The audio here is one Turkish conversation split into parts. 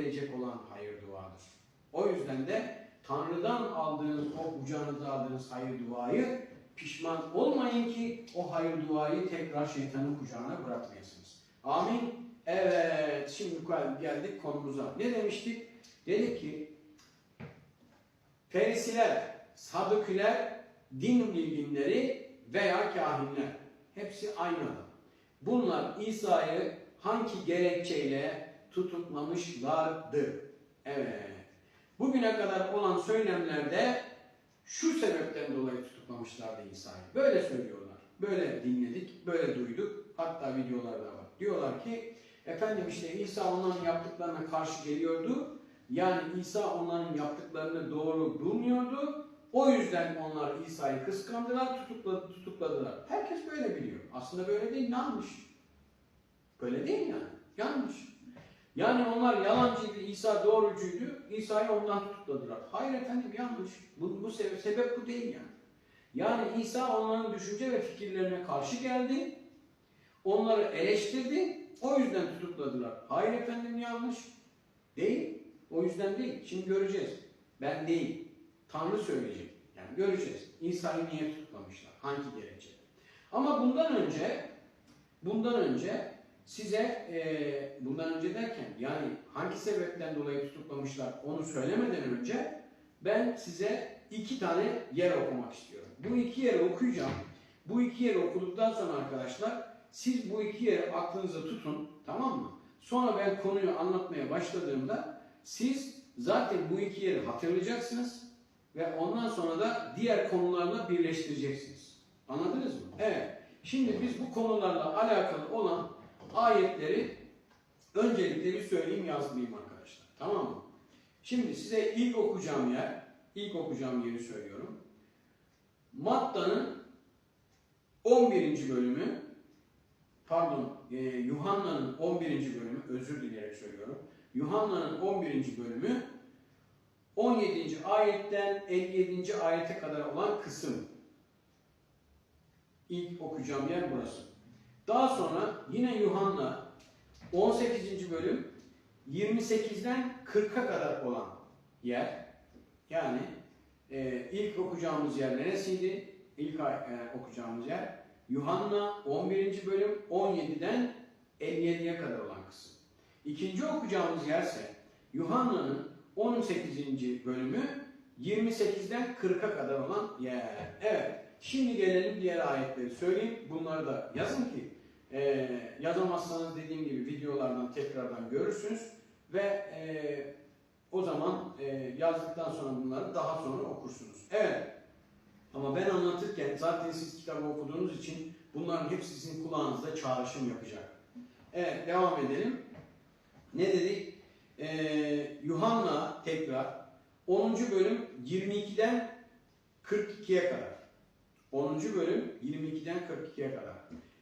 verecek olan hayır duadır. O yüzden de Tanrı'dan aldığınız, o kucağınıza aldığınız hayır duayı pişman olmayın ki o hayır duayı tekrar şeytanın kucağına bırakmayasınız. Amin. Evet, şimdi geldik konumuza. Ne demiştik? Dedik ki Ferisiler, Sadıkiler, din bilginleri veya kahinler. Hepsi aynı adam. Bunlar İsa'yı hangi gerekçeyle tutuklamışlardı? Evet. Bugüne kadar olan söylemlerde şu sebepten dolayı tutuklamışlardı İsa'yı. Böyle söylüyorlar. Böyle dinledik, böyle duyduk. Hatta videolarda var. Diyorlar ki efendim işte İsa onların yaptıklarına karşı geliyordu. Yani İsa onların yaptıklarını doğru bulmuyordu. O yüzden onlar İsa'yı kıskandılar, tutukladı, tutukladılar. Herkes böyle biliyor. Aslında böyle değil, yanlış. Böyle değil yani. Yanlış. Yani onlar yalancıydı, İsa doğrucuydu. İsa'yı ondan tutukladılar. Hayır efendim yanlış. Bu, bu sebep, sebep bu değil yani. Yani İsa onların düşünce ve fikirlerine karşı geldi. Onları eleştirdi. O yüzden tutukladılar. Hayır efendim yanlış. Değil. O yüzden değil. Şimdi göreceğiz. Ben değil. Tanrı söyleyecek. Yani göreceğiz. İsa'yı niye tutuklamışlar? Hangi gerekçe? Ama bundan önce bundan önce size e, bundan önce derken yani hangi sebepten dolayı tutuklamışlar onu söylemeden önce ben size iki tane yer okumak istiyorum. Bu iki yeri okuyacağım. Bu iki yeri okuduktan sonra arkadaşlar siz bu iki yeri aklınıza tutun tamam mı? Sonra ben konuyu anlatmaya başladığımda siz zaten bu iki yeri hatırlayacaksınız ve ondan sonra da diğer konularla birleştireceksiniz. Anladınız mı? Evet. Şimdi biz bu konularla alakalı olan ayetleri öncelikle bir söyleyeyim yazmayayım arkadaşlar. Tamam mı? Şimdi size ilk okuyacağım yer, ilk okuyacağım yeri söylüyorum. Matta'nın 11. bölümü, pardon, e, Yuhanna'nın 11. bölümü, özür dileyerek söylüyorum. Yuhanna'nın 11. bölümü 17. ayetten 57. ayete kadar olan kısım. İlk okuyacağım yer burası. Daha sonra yine Yuhanna 18. bölüm 28'den 40'a kadar olan yer. Yani e, ilk okuyacağımız yer neresiydi? İlk e, okuyacağımız yer Yuhanna 11. bölüm 17'den 57'ye kadar olan kısım. İkinci okuyacağımız yerse Yuhanna'nın 18. bölümü 28'den 40'a kadar olan yer. Evet. Şimdi gelelim diğer ayetleri söyleyeyim. Bunları da yazın ki e, yazamazsanız dediğim gibi videolardan tekrardan görürsünüz ve e, o zaman e, yazdıktan sonra bunları daha sonra okursunuz. Evet. Ama ben anlatırken zaten siz kitabı okuduğunuz için bunların hepsi sizin kulağınızda çağrışım yapacak. Evet devam edelim. Ne dedik? Ee, Yuhanna tekrar 10. bölüm 22'den 42'ye kadar. 10. bölüm 22'den 42'ye kadar.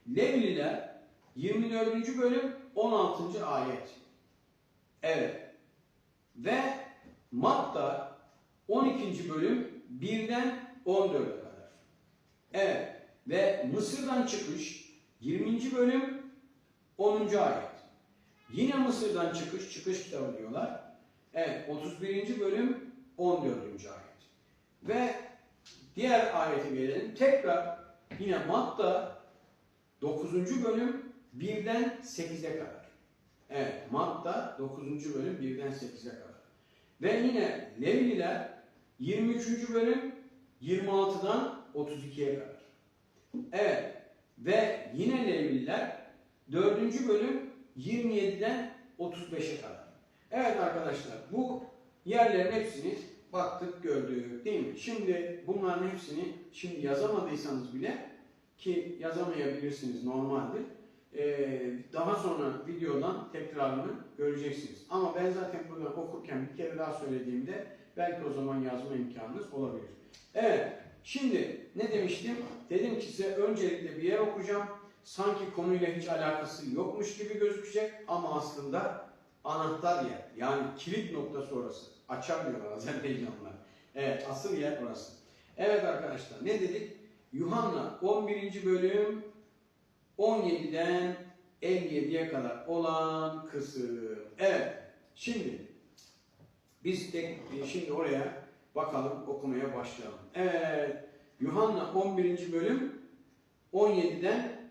Levliler 24. bölüm 16. ayet. Evet. Ve Matta 12. bölüm 1'den 14'e kadar. Evet. Ve Mısır'dan çıkış 20. bölüm 10. ayet. Yine Mısır'dan çıkış, çıkış kitabı diyorlar. Evet, 31. bölüm 14. ayet. Ve diğer ayete gelelim. Tekrar yine Matta 9. bölüm 1'den 8'e kadar. Evet, Matta 9. bölüm 1'den 8'e kadar. Ve yine Levliler 23. bölüm 26'dan 32'ye kadar. Evet, ve yine Levliler 4. bölüm 27'den 35'e kadar. Evet arkadaşlar bu yerlerin hepsini baktık gördük değil mi? Şimdi bunların hepsini şimdi yazamadıysanız bile ki yazamayabilirsiniz normaldir. Ee, daha sonra videodan tekrarını göreceksiniz. Ama ben zaten buradan okurken bir kere daha söylediğimde belki o zaman yazma imkanınız olabilir. Evet şimdi ne demiştim? Dedim ki size öncelikle bir yer okuyacağım sanki konuyla hiç alakası yokmuş gibi gözükecek ama aslında anahtar yer. Yani kilit noktası orası. Açar diyorlar Azerbaycanlılar. Evet asıl yer orası. Evet arkadaşlar ne dedik? Yuhanna 11. bölüm 17'den 57'ye kadar olan kısım. Evet Şimdi biz e, şimdi oraya bakalım okumaya başlayalım. Evet. Yuhanna 11. bölüm 17'den